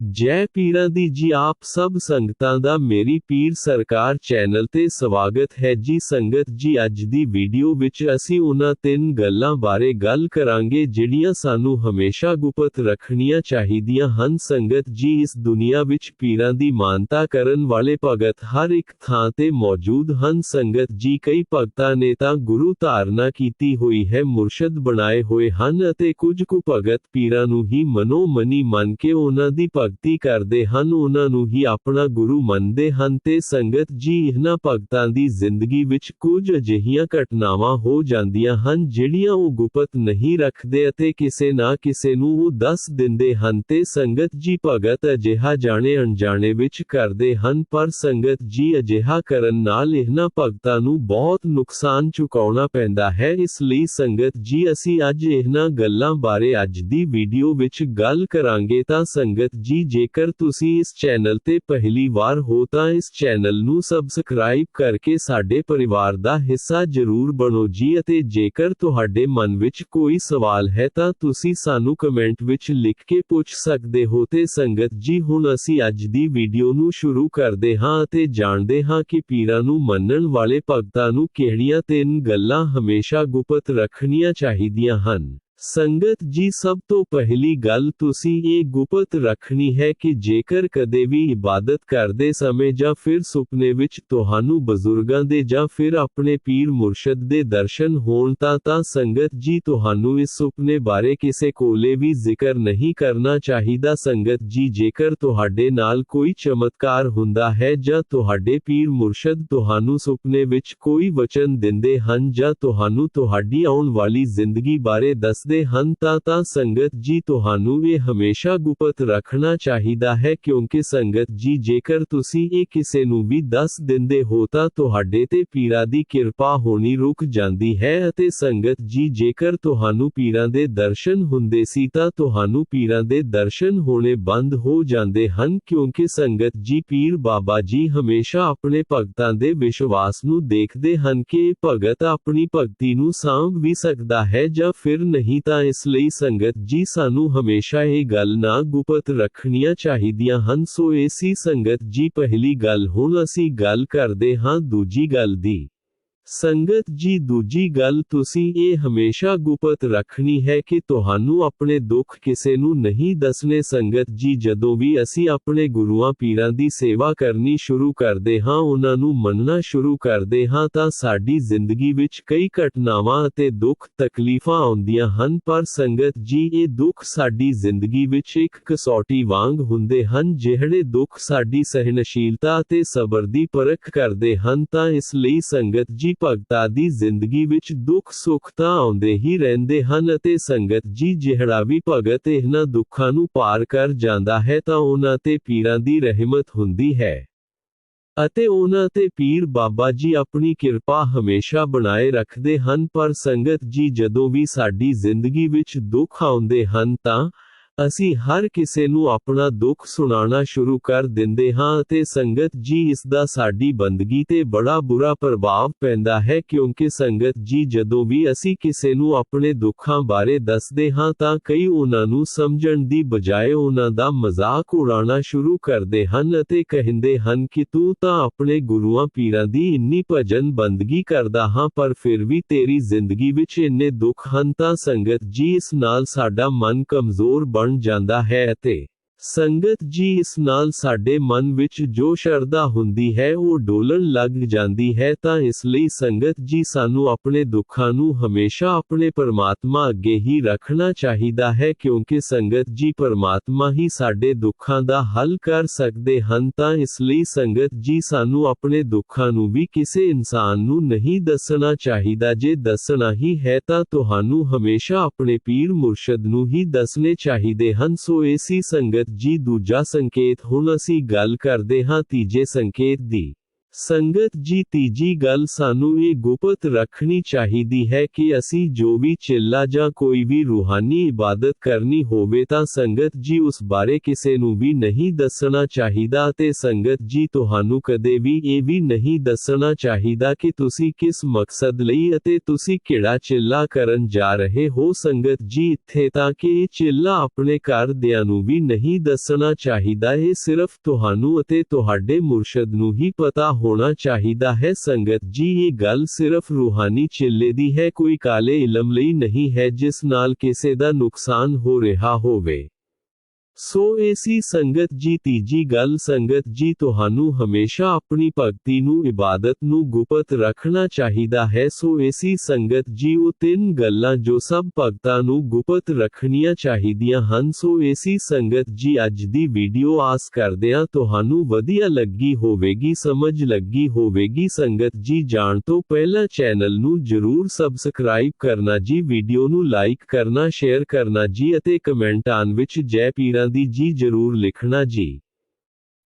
ਜੈ ਪੀਰਾਂ ਦੀ ਜੀ ਆਪ ਸਭ ਸੰਗਤਾਂ ਦਾ ਮੇਰੀ ਪੀਰ ਸਰਕਾਰ ਚੈਨਲ ਤੇ ਸਵਾਗਤ ਹੈ ਜੀ ਸੰਗਤ ਜੀ ਅੱਜ ਦੀ ਵੀਡੀਓ ਵਿੱਚ ਅਸੀਂ ਉਹਨਾਂ ਤਿੰਨ ਗੱਲਾਂ ਬਾਰੇ ਗੱਲ ਕਰਾਂਗੇ ਜਿਹੜੀਆਂ ਸਾਨੂੰ ਹਮੇਸ਼ਾ ਗੁਪਤ ਰੱਖਣੀਆਂ ਚਾਹੀਦੀਆਂ ਹਨ ਸੰਗਤ ਜੀ ਇਸ ਦੁਨੀਆ ਵਿੱਚ ਪੀਰਾਂ ਦੀ ਮਾਨਤਾ ਕਰਨ ਵਾਲੇ ਭਗਤ ਹਰ ਇੱਕ ਥਾਂ ਤੇ ਮੌਜੂਦ ਹਨ ਸੰਗਤ ਜੀ ਕਈ ਭਗਤਾਂ ਨੇ ਤਾਂ ਗੁਰੂ ਧਾਰਨਾ ਕੀਤੀ ਹੋਈ ਹੈ ਮੁਰਸ਼ਦ ਬਣਾਏ ਹੋਏ ਹਨ ਅਤੇ ਕੁਝ ਕੁ ਭਗਤ ਪੀਰਾਂ ਨੂੰ ਹੀ ਮਨੋ ਮਨੀ ਮੰਨ ਕੇ ਉਹਨਾਂ ਦੀ ਭਗਤੀ ਕਰਦੇ ਹਨ ਉਹਨਾਂ ਨੂੰ ਹੀ ਆਪਣਾ ਗੁਰੂ ਮੰਨਦੇ ਹਨ ਤੇ ਸੰਗਤ ਜੀ ਇਹਨਾਂ ਭਗਤਾਂ ਦੀ ਜ਼ਿੰਦਗੀ ਵਿੱਚ ਕੁਝ ਅਜਿਹੀਆਂ ਘਟਨਾਵਾਂ ਹੋ ਜਾਂਦੀਆਂ ਹਨ ਜਿਹੜੀਆਂ ਉਹ ਗੁਪਤ ਨਹੀਂ ਰੱਖਦੇ ਅਤੇ ਕਿਸੇ ਨਾ ਕਿਸੇ ਨੂੰ ਉਹ ਦੱਸ ਦਿੰਦੇ ਹਨ ਤੇ ਸੰਗਤ ਜੀ ਭਗਤ ਅਜਿਹਾ ਜਾਣੇ ਅਣਜਾਣੇ ਵਿੱਚ ਕਰਦੇ ਹਨ ਪਰ ਸੰਗਤ ਜੀ ਅਜਿਹਾ ਕਰਨ ਨਾਲ ਇਹਨਾਂ ਭਗਤਾਂ ਨੂੰ ਬਹੁਤ ਨੁਕਸਾਨ ਚੁਕਾਉਣਾ ਪੈਂਦਾ ਹੈ ਇਸ ਲਈ ਸੰਗਤ ਜੀ ਅਸੀਂ ਅੱਜ ਇਹਨਾਂ ਗੱਲਾਂ ਬਾਰੇ ਅੱਜ ਦੀ ਵੀਡੀਓ ਵਿੱਚ ਗੱਲ ਕਰਾਂਗੇ ਤਾਂ ਸੰਗਤ ਜੀ ਜੇਕਰ ਤੁਸੀਂ ਇਸ ਚੈਨਲ ਤੇ ਪਹਿਲੀ ਵਾਰ ਹੋ ਤਾਂ ਇਸ ਚੈਨਲ ਨੂੰ ਸਬਸਕ੍ਰਾਈਬ ਕਰਕੇ ਸਾਡੇ ਪਰਿਵਾਰ ਦਾ ਹਿੱਸਾ ਜ਼ਰੂਰ ਬਣੋ ਜੀ ਅਤੇ ਜੇਕਰ ਤੁਹਾਡੇ ਮਨ ਵਿੱਚ ਕੋਈ ਸਵਾਲ ਹੈ ਤਾਂ ਤੁਸੀਂ ਸਾਨੂੰ ਕਮੈਂਟ ਵਿੱਚ ਲਿਖ ਕੇ ਪੁੱਛ ਸਕਦੇ ਹੋ ਤੇ ਸੰਗਤ ਜੀ ਹੁਣ ਅਸੀਂ ਅੱਜ ਦੀ ਵੀਡੀਓ ਨੂੰ ਸ਼ੁਰੂ ਕਰਦੇ ਹਾਂ ਅਤੇ ਜਾਣਦੇ ਹਾਂ ਕਿ ਪੀਰਾਂ ਨੂੰ ਮੰਨਣ ਵਾਲੇ ਭਗਤਾਂ ਨੂੰ ਕਿਹੜੀਆਂ ਤਿੰਨ ਗੱਲਾਂ ਹਮੇਸ਼ਾ ਗੁਪਤ ਰੱਖਣੀਆਂ ਚਾਹੀਦੀਆਂ ਹਨ ਸੰਗਤ ਜੀ ਸਭ ਤੋਂ ਪਹਿਲੀ ਗੱਲ ਤੁਸੀਂ ਇਹ ਗੁਪਤ ਰੱਖਣੀ ਹੈ ਕਿ ਜੇਕਰ ਕਦੇ ਵੀ ਇਬਾਦਤ ਕਰਦੇ ਸਮੇਂ ਜਾਂ ਫਿਰ ਸੁਪਨੇ ਵਿੱਚ ਤੁਹਾਨੂੰ ਬਜ਼ੁਰਗਾਂ ਦੇ ਜਾਂ ਫਿਰ ਆਪਣੇ ਪੀਰ ਮੁਰਸ਼ਦ ਦੇ ਦਰਸ਼ਨ ਹੋਣ ਤਾਂ ਤਾਂ ਸੰਗਤ ਜੀ ਤੁਹਾਨੂੰ ਇਸ ਸੁਪਨੇ ਬਾਰੇ ਕਿਸੇ ਕੋਲੇ ਵੀ ਜ਼ਿਕਰ ਨਹੀਂ ਕਰਨਾ ਚਾਹੀਦਾ ਸੰਗਤ ਜੀ ਜੇਕਰ ਤੁਹਾਡੇ ਨਾਲ ਕੋਈ ਚਮਤਕਾਰ ਹੁੰਦਾ ਹੈ ਜਾਂ ਤੁਹਾਡੇ ਪੀਰ ਮੁਰਸ਼ਦ ਤੁਹਾਨੂੰ ਸੁਪਨੇ ਵਿੱਚ ਕੋਈ ਵਚਨ ਦਿੰਦੇ ਹਨ ਜਾਂ ਤੁਹਾਨੂੰ ਤੁਹਾਡੀ ਆਉਣ ਵਾਲੀ ਜ਼ਿੰਦਗੀ ਬਾਰੇ ਦੱਸਦੇ ਹਨ ਤਾਂ ਤਾਂ ਸੰਗਤ ਜੀ ਤੁਹਾਨੂੰ ਇਹ ਹਮੇਸ਼ਾ ਗੁਪਤ ਰੱਖਣਾ ਚਾਹੀਦਾ ਹੈ ਕਿਉਂਕਿ ਸੰਗਤ ਜੀ ਜੇਕਰ ਤੁਸੀਂ ਇਹ ਕਿਸੇ ਨੂੰ ਵੀ ਦੱਸ ਦਿੰਦੇ ਹੋ ਤਾਂ ਤੁਹਾਡੇ ਤੇ ਪੀਰਾਂ ਦੀ ਕਿਰਪਾ ਹੋਣੀ ਰੁਕ ਜਾਂਦੀ ਹੈ ਅਤੇ ਸੰਗਤ ਜੀ ਜੇਕਰ ਤੁਹਾਨੂੰ ਪੀਰਾਂ ਦੇ ਦਰਸ਼ਨ ਹੁੰਦੇ ਸੀ ਤਾਂ ਤੁਹਾਨੂੰ ਪੀਰਾਂ ਦੇ ਦਰਸ਼ਨ ਹੋਣੇ ਬੰਦ ਹੋ ਜਾਂਦੇ ਹਨ ਕਿਉਂਕਿ ਸੰਗਤ ਜੀ ਪੀਰ ਬਾਬਾ ਜੀ ਹਮੇਸ਼ਾ ਆਪਣੇ ਭਗਤਾਂ ਦੇ ਵਿਸ਼ਵਾਸ ਨੂੰ ਦੇਖਦੇ ਹਨ ਕਿ ਇਹ ਭਗਤ ਆਪਣੀ ਭਗਤੀ ਨੂੰ ਸਾਂਭ ਵੀ ਸਕਦਾ ਹੈ ਜਾਂ ਫਿਰ ਨਹੀਂ ਤਾਂ ਇਸ ਲਈ ਸੰਗਤ ਜੀ ਸਾਨੂੰ ਹਮੇਸ਼ਾ ਇਹ ਗੱਲ ਨਾ ਗੁਪਤ ਰੱਖਣੀਆਂ ਚਾਹੀਦੀਆਂ ਹਨ ਸੋ ਏਸੀ ਸੰਗਤ ਜੀ ਪਹਿਲੀ ਗੱਲ ਹੁਣ ਅਸੀਂ ਗੱਲ ਕਰਦੇ ਹਾਂ ਦੂਜੀ ਗੱਲ ਦੀ ਸੰਗਤ ਜੀ ਦੂਜੀ ਗੱਲ ਤੁਸੀਂ ਇਹ ਹਮੇਸ਼ਾ ਗੁਪਤ ਰੱਖਣੀ ਹੈ ਕਿ ਤੁਹਾਨੂੰ ਆਪਣੇ ਦੁੱਖ ਕਿਸੇ ਨੂੰ ਨਹੀਂ ਦੱਸਣੇ ਸੰਗਤ ਜੀ ਜਦੋਂ ਵੀ ਅਸੀਂ ਆਪਣੇ ਗੁਰੂਆਂ ਪੀਰਾਂ ਦੀ ਸੇਵਾ ਕਰਨੀ ਸ਼ੁਰੂ ਕਰਦੇ ਹਾਂ ਉਹਨਾਂ ਨੂੰ ਮੰਨਣਾ ਸ਼ੁਰੂ ਕਰਦੇ ਹਾਂ ਤਾਂ ਸਾਡੀ ਜ਼ਿੰਦਗੀ ਵਿੱਚ ਕਈ ਘਟਨਾਵਾਂ ਅਤੇ ਦੁੱਖ ਤਕਲੀਫਾਂ ਆਉਂਦੀਆਂ ਹਨ ਪਰ ਸੰਗਤ ਜੀ ਇਹ ਦੁੱਖ ਸਾਡੀ ਜ਼ਿੰਦਗੀ ਵਿੱਚ ਇੱਕ ਕਸੌਟੀ ਵਾਂਗ ਹੁੰਦੇ ਹਨ ਜਿਹੜੇ ਦੁੱਖ ਸਾਡੀ ਸਹਿਨਸ਼ੀਲਤਾ ਅਤੇ ਸਬਰ ਦੀ ਪਰਖ ਕਰਦੇ ਹਨ ਤਾਂ ਇਸ ਲਈ ਸੰਗਤ ਜੀ ਭਗਤਾਂ ਦੀ ਜ਼ਿੰਦਗੀ ਵਿੱਚ ਦੁੱਖ ਸੁੱਖ ਤਾਂ ਆਉਂਦੇ ਹੀ ਰਹਿੰਦੇ ਹਨ ਅਤੇ ਸੰਗਤ ਜੀ ਜਿਹੜਾ ਵੀ ਭਗਤ ਇਹਨਾਂ ਦੁੱਖਾਂ ਨੂੰ ਪਾਰ ਕਰ ਜਾਂਦਾ ਹੈ ਤਾਂ ਉਹਨਾਂ ਤੇ ਪੀਰਾਂ ਦੀ ਰਹਿਮਤ ਹੁੰਦੀ ਹੈ ਅਤੇ ਉਹਨਾਂ ਤੇ ਪੀਰ ਬਾਬਾ ਜੀ ਆਪਣੀ ਕਿਰਪਾ ਹਮੇਸ਼ਾ ਬਣਾਏ ਰੱਖਦੇ ਹਨ ਪਰ ਸੰਗਤ ਜੀ ਜਦੋਂ ਵੀ ਸਾਡੀ ਜ਼ਿੰਦਗੀ ਵਿੱਚ ਦੁੱਖ ਆਉਂਦੇ ਹਨ ਤਾਂ ਅਸੀਂ ਹਰ ਕਿਸੇ ਨੂੰ ਆਪਣਾ ਦੁੱਖ ਸੁਣਾਉਣਾ ਸ਼ੁਰੂ ਕਰ ਦਿੰਦੇ ਹਾਂ ਅਤੇ ਸੰਗਤ ਜੀ ਇਸ ਦਾ ਸਾਡੀ ਬੰਦਗੀ ਤੇ ਬੜਾ ਬੁਰਾ ਪ੍ਰਭਾਵ ਪੈਂਦਾ ਹੈ ਕਿਉਂਕਿ ਸੰਗਤ ਜੀ ਜਦੋਂ ਵੀ ਅਸੀਂ ਕਿਸੇ ਨੂੰ ਆਪਣੇ ਦੁੱਖਾਂ ਬਾਰੇ ਦੱਸਦੇ ਹਾਂ ਤਾਂ ਕਈ ਉਹਨਾਂ ਨੂੰ ਸਮਝਣ ਦੀ ਬਜਾਏ ਉਹਨਾਂ ਦਾ ਮਜ਼ਾਕ ਉਡਾਉਣਾ ਸ਼ੁਰੂ ਕਰਦੇ ਹਨ ਅਤੇ ਕਹਿੰਦੇ ਹਨ ਕਿ ਤੂੰ ਤਾਂ ਆਪਣੇ ਗੁਰੂਆਂ ਪੀਰਾਂ ਦੀ ਇੰਨੀ ਭਜਨ ਬੰਦਗੀ ਕਰਦਾ ਹਾਂ ਪਰ ਫਿਰ ਵੀ ਤੇਰੀ ਜ਼ਿੰਦਗੀ ਵਿੱਚ ਇੰਨੇ ਦੁੱਖ ਹਨ ਤਾਂ ਸੰਗਤ ਜੀ ਇਸ ਨਾਲ ਸਾਡਾ ਮਨ ਕਮਜ਼ੋਰ ਬਣ ਜਾਂਦਾ ਹੈ ਅਤੇ ਸੰਗਤ ਜੀ ਇਸ ਨਾਲ ਸਾਡੇ ਮਨ ਵਿੱਚ ਜੋ ਸ਼ਰਧਾ ਹੁੰਦੀ ਹੈ ਉਹ ਡੋਲਣ ਲੱਗ ਜਾਂਦੀ ਹੈ ਤਾਂ ਇਸ ਲਈ ਸੰਗਤ ਜੀ ਸਾਨੂੰ ਆਪਣੇ ਦੁੱਖਾਂ ਨੂੰ ਹਮੇਸ਼ਾ ਆਪਣੇ ਪਰਮਾਤਮਾ ਅੱਗੇ ਹੀ ਰੱਖਣਾ ਚਾਹੀਦਾ ਹੈ ਕਿਉਂਕਿ ਸੰਗਤ ਜੀ ਪਰਮਾਤਮਾ ਹੀ ਸਾਡੇ ਦੁੱਖਾਂ ਦਾ ਹੱਲ ਕਰ ਸਕਦੇ ਹਨ ਤਾਂ ਇਸ ਲਈ ਸੰਗਤ ਜੀ ਸਾਨੂੰ ਆਪਣੇ ਦੁੱਖਾਂ ਨੂੰ ਵੀ ਕਿਸੇ ਇਨਸਾਨ ਨੂੰ ਨਹੀਂ ਦੱਸਣਾ ਚਾਹੀਦਾ ਜੇ ਦੱਸਣਾ ਹੀ ਹੈ ਤਾਂ ਤੁਹਾਨੂੰ ਹਮੇਸ਼ਾ ਆਪਣੇ ਪੀਰ ਮੁਰਸ਼ਦ ਨੂੰ ਹੀ ਦੱਸਣੇ ਚਾਹੀਦੇ ਹਨ ਸੋ ਏਸੀ ਸੰਗਤ ਜੀ ਦੂਜਾ ਸੰਕੇਤ ਹੁਣ ਅਸੀਂ ਗੱਲ ਕਰਦੇ ਹਾਂ ਤੀਜੇ ਸੰਕੇਤ ਦੀ ਸੰਗਤ ਜੀ ਤੀਜੀ ਗੱਲ ਸਾਨੂੰ ਇਹ ਗੁਪਤ ਰੱਖਣੀ ਚਾਹੀਦੀ ਹੈ ਕਿ ਅਸੀਂ ਜੋ ਵੀ ਚਿੱਲਾ ਜਾਂ ਕੋਈ ਵੀ ਰੂਹਾਨੀ ਇਬਾਦਤ ਕਰਨੀ ਹੋਵੇ ਤਾਂ ਸੰਗਤ ਜੀ ਉਸ ਬਾਰੇ ਕਿਸੇ ਨੂੰ ਵੀ ਨਹੀਂ ਦੱਸਣਾ ਚਾਹੀਦਾ ਅਤੇ ਸੰਗਤ ਜੀ ਤੁਹਾਨੂੰ ਕਦੇ ਵੀ ਇਹ ਵੀ ਨਹੀਂ ਦੱਸਣਾ ਚਾਹੀਦਾ ਕਿ ਤੁਸੀਂ ਕਿਸ ਮਕਸਦ ਲਈ ਅਤੇ ਤੁਸੀਂ ਕਿਹੜਾ ਚਿੱਲਾ ਕਰਨ ਜਾ ਰਹੇ ਹੋ ਸੰਗਤ ਜੀ ਇੱਥੇ ਤਾਂ ਕਿ ਇਹ ਚਿੱਲਾ ਆਪਣੇ ਘਰਦਿਆਂ ਨੂੰ ਵੀ ਨਹੀਂ ਦੱਸਣਾ ਚਾਹੀਦਾ ਇਹ ਸਿਰਫ ਤੁਹਾਨੂੰ ਅਤੇ ਤੁਹਾਡੇ ਮੁਰਸ਼ਦ ਨੂੰ ਹੀ ਪਤਾ ਹੋਣਾ ਚਾਹੀਦਾ ਹੈ ਸੰਗਤ ਜੀ ਇਹ ਗੱਲ ਸਿਰਫ ਰੂਹਾਨੀ ਚਿੱਲੇ ਦੀ ਹੈ ਕੋਈ ਕਾਲੇ ਇਲਮ ਲਈ ਨਹੀਂ ਹੈ ਜਿਸ ਨਾਲ ਕਿਸੇ ਦਾ ਨੁਕਸਾਨ ਹੋ ਰਿਹਾ ਹੋਵੇ ਸੋ ਏਸੀ ਸੰਗਤ ਜੀ ਤੀਜੀ ਗੱਲ ਸੰਗਤ ਜੀ ਤੁਹਾਨੂੰ ਹਮੇਸ਼ਾ ਆਪਣੀ ਭਗਤੀ ਨੂੰ ਇਬਾਦਤ ਨੂੰ ਗੁਪਤ ਰੱਖਣਾ ਚਾਹੀਦਾ ਹੈ ਸੋ ਏਸੀ ਸੰਗਤ ਜੀ ਉਹ ਤਿੰਨ ਗੱਲਾਂ ਜੋ ਸਭ ਭਗਤਾਂ ਨੂੰ ਗੁਪਤ ਰੱਖਣੀਆਂ ਚਾਹੀਦੀਆਂ ਹਨ ਸੋ ਏਸੀ ਸੰਗਤ ਜੀ ਅੱਜ ਦੀ ਵੀਡੀਓ ਆਸ ਕਰਦਿਆਂ ਤੁਹਾਨੂੰ ਵਧੀਆ ਲੱਗੀ ਹੋਵੇਗੀ ਸਮਝ ਲੱਗੀ ਹੋਵੇਗੀ ਸੰਗਤ ਜੀ ਜਾਣ ਤੋਂ ਪਹਿਲਾਂ ਚੈਨਲ ਨੂੰ ਜਰੂਰ ਸਬਸਕ੍ਰਾਈਬ ਕਰਨਾ ਜੀ ਵੀਡੀਓ ਨੂੰ ਲਾਈਕ ਕਰਨਾ ਸ਼ੇਅਰ ਕਰਨਾ ਜੀ ਅਤੇ ਕਮੈਂਟਾਂ ਵਿੱਚ ਜੈ ਪੀਰਾਂ जी ज़रूर लिखना जी।